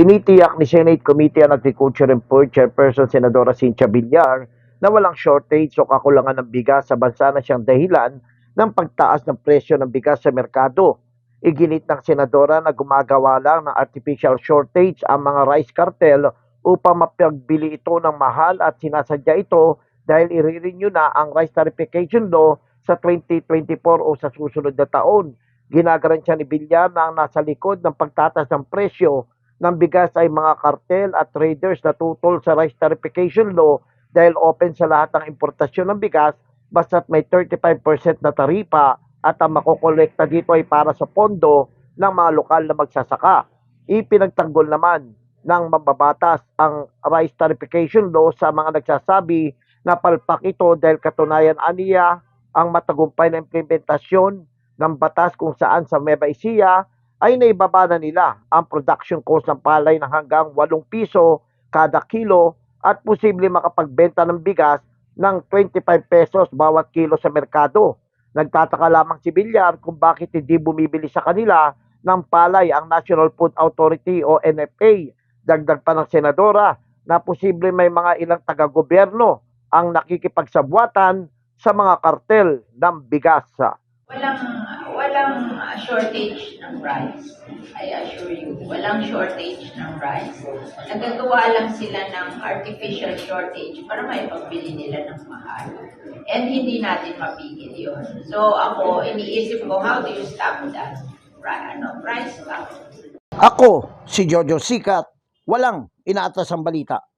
Tinitiyak ni Senate Committee on Agriculture and Food Chairperson Senadora Cynthia Villar na walang shortage o kakulangan ng bigas sa bansa na siyang dahilan ng pagtaas ng presyo ng bigas sa merkado. Iginit ng senadora na gumagawa lang ng artificial shortage ang mga rice cartel upang mapagbili ito ng mahal at sinasadya ito dahil i-renew na ang rice tarification law sa 2024 o sa susunod na taon. Ginagaran ni Villar na ang nasa likod ng pagtatas ng presyo ng bigas ay mga kartel at traders na tutol sa rice tarification law dahil open sa lahat ng importasyon ng bigas basta't may 35% na taripa at ang makokolekta dito ay para sa pondo ng mga lokal na magsasaka. Ipinagtanggol naman ng mababatas ang rice tarification law sa mga nagsasabi na palpak ito dahil katunayan aniya ang matagumpay na implementasyon ng batas kung saan sa Nueva Ecija ay naibaba na nila ang production cost ng palay ng hanggang 8 piso kada kilo at posible makapagbenta ng bigas ng 25 pesos bawat kilo sa merkado. Nagtataka lamang si Villar kung bakit hindi bumibili sa kanila ng palay ang National Food Authority o NFA. Dagdag pa ng senadora na posible may mga ilang taga-gobyerno ang nakikipagsabwatan sa mga kartel ng bigas. Walang walang uh, shortage ng rice. I assure you, walang shortage ng rice. Nagagawa lang sila ng artificial shortage para may pagbili nila ng mahal. And hindi natin mapigil yun. So ako, iniisip ko, how do you stop that? Right, ano, price cap. Ako, si Jojo Sikat, walang inaatas ang balita.